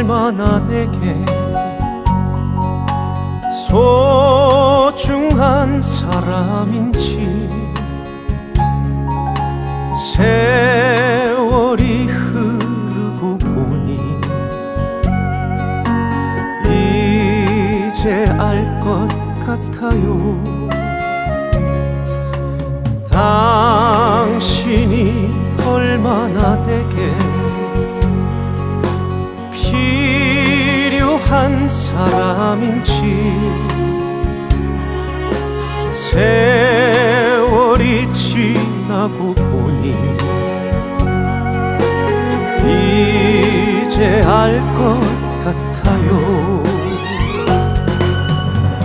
얼마나 내게 소중한 사람인지 세월이 흐르고 보니 이제 알 것 같아요. 당신이 얼마나 내게 한 사람인지 세월이 지나고 보니 이제 알 것 같아요